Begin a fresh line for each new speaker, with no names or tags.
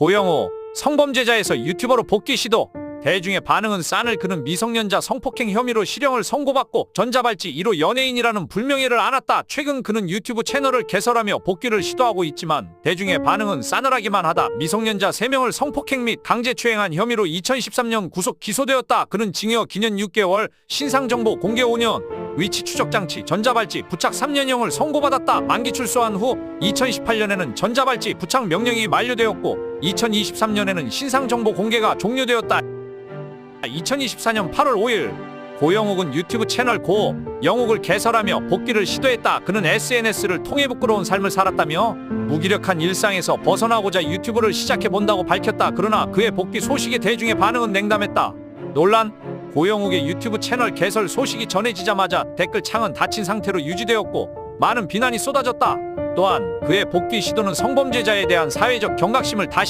고영호 성범죄자에서 유튜버로 복귀 시도 대중의 반응은 싼을 그는 미성년자 성폭행 혐의로 실형을 선고받고 전자발찌 1호 연예인이라는 불명예를 안았다. 최근 그는 유튜브 채널을 개설하며 복귀를 시도하고 있지만 대중의 반응은 싸늘하기만 하다. 미성년자 3명을 성폭행 및 강제추행한 혐의로 2013년 구속 기소되었다. 그는 징역 기년 6개월, 신상정보 공개 5년, 위치 추적 장치, 전자발찌 부착 3년형을 선고받았다. 만기 출소한 후 2018년에는 전자발찌 부착 명령이 만료되었고 2023년에는 신상정보 공개가 종료되었다. 2024년 8월 5일 고영욱은 유튜브 채널 고 영욱을 개설하며 복귀를 시도했다. 그는 SNS를 통해 부끄러운 삶을 살았다며 무기력한 일상에서 벗어나고자 유튜브를 시작해 본다고 밝혔다. 그러나 그의 복귀 소식에 대중의 반응은 냉담했다. 논란 고영욱의 유튜브 채널 개설 소식이 전해지자마자 댓글 창은 닫힌 상태로 유지되었고 많은 비난이 쏟아졌다. 또한 그의 복귀 시도는 성범죄자에 대한 사회적 경각심을 다시